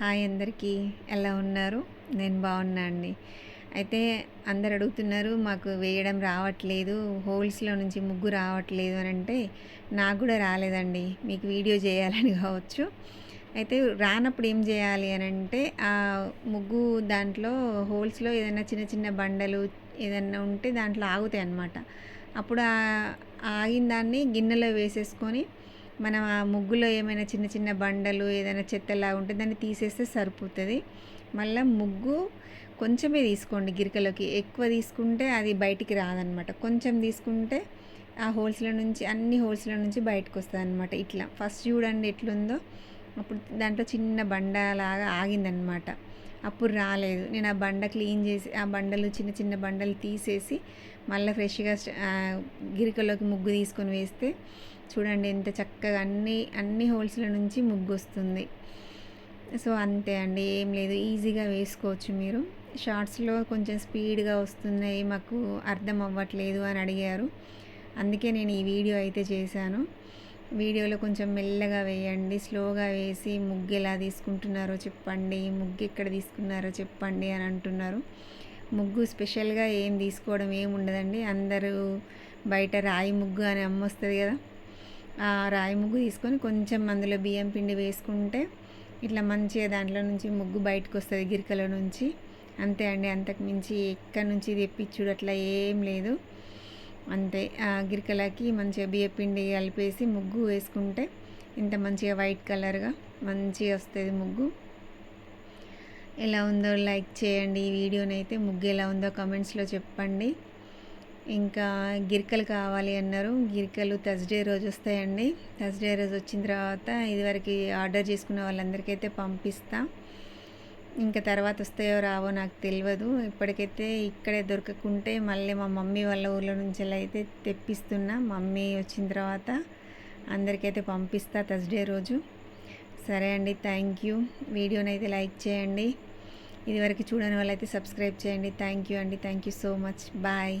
Hi అందరికీ. ఎలా ఉన్నారు? నేను బాగున్నా అండి. అయితే అందరు అడుగుతున్నారు మాకు వేయడం రావట్లేదు హోల్స్లో నుంచి ముగ్గు రావట్లేదు అని అంటే నాకు కూడా రాలేదండి. మీకు వీడియో చేయాలని కావచ్చు. అయితే రానప్పుడు ఏం చేయాలి అని అంటే ఆ ముగ్గు దాంట్లో హోల్స్లో ఏదైనా చిన్న చిన్న బండలు ఏదైనా ఉంటే దాంట్లో ఆగుతాయి అన్నమాట. అప్పుడు ఆగిన దాన్ని గిన్నెలో వేసేసుకొని మనం ఆ ముగ్గులో ఏమైనా చిన్న చిన్న బండలు ఏదైనా చెత్తలా ఉంటే దాన్ని తీసేస్తే సరిపోతుంది. మళ్ళీ ముగ్గు కొంచెమే తీసుకోండి గిరికలోకి. ఎక్కువ తీసుకుంటే అది బయటికి రాదనమాట. కొంచెం తీసుకుంటే ఆ హోల్స్లో నుంచి అన్ని హోల్స్లో నుంచి బయటకు వస్తుంది అనమాట ఇట్లా. ఫస్ట్ చూడండి ఎట్లుందో. అప్పుడు దాంట్లో చిన్న బండ లాగా ఆగిందనమాట. అప్పుడు రాలేదు. నేను ఆ బండ క్లీన్ చేసి ఆ బండలు చిన్న చిన్న బండలు తీసేసి మళ్ళీ ఫ్రెష్గా గిరికలోకి ముగ్గు తీసుకొని వేస్తే చూడండి ఎంత చక్కగా అన్ని అన్ని హోల్స్ల నుంచి ముగ్గు వస్తుంది. సో అంతే అండి. ఏం లేదు. ఈజీగా వేసుకోవచ్చు మీరు. షార్ట్స్లో కొంచెం స్పీడ్గా వస్తున్నాయి. మాకు అర్థం అవ్వట్లేదు అని అడిగారు. అందుకే నేను ఈ వీడియో అయితే చేశాను. వీడియోలో కొంచెం మెల్లగా వేయండి. స్లోగా వేసి ముగ్గు ఎలా తీసుకుంటున్నారో చెప్పండి. ముగ్గు ఎక్కడ తీసుకున్నారో చెప్పండి అని అంటున్నారు. ముగ్గు స్పెషల్గా ఏం తీసుకోవడం ఏం ఉండదండి. అందరూ బయట రాయి ముగ్గు అని అమ్మొస్తుంది కదా. ఆ రాయి ముగ్గు తీసుకొని కొంచెం అందులో బియ్యం పిండి వేసుకుంటే ఇట్లా మంచిగా దాంట్లో నుంచి ముగ్గు బయటకు వస్తుంది గిరికల నుంచి. అంతే అండి. అంతకు మించి ఎక్కడి నుంచి తెప్పించుడు అట్లా ఏం లేదు. అంతే. ఆ గిరికలకి మంచిగా బియ్య పిండి కలిపేసి ముగ్గు వేసుకుంటే ఇంత మంచిగా వైట్ కలర్గా మంచిగా వస్తుంది ముగ్గు. ఎలా ఉందో లైక్ చేయండి. ఈ వీడియోనైతే ముగ్గు ఎలా ఉందో కమెంట్స్లో చెప్పండి. ఇంకా గిరికలు కావాలి అన్నారు. గిరికలు థర్స్డే రోజు వస్తాయండి. థర్స్డే రోజు వచ్చిన తర్వాత ఇదివరకు ఆర్డర్ చేసుకున్న వాళ్ళందరికీ అయితే పంపిస్తా. ఇంకా తర్వాత వస్తాయో రావో నాకు తెలియదు ఇప్పటికైతే ఇక్కడే దొరకకుంటే మళ్ళీ మా మమ్మీ వాళ్ళ ఊర్లో నుంచి అయితే తెప్పిస్తున్నా. మమ్మీ వచ్చిన తర్వాత అందరికైతే పంపిస్తా థర్స్డే రోజు. సరే అండి థ్యాంక్ యూ. వీడియోని అయితే లైక్ చేయండి. ఇదివరకు చూడని వాళ్ళైతే సబ్స్క్రైబ్ చేయండి. థ్యాంక్ యూ అండి. Thank you so much. Bye.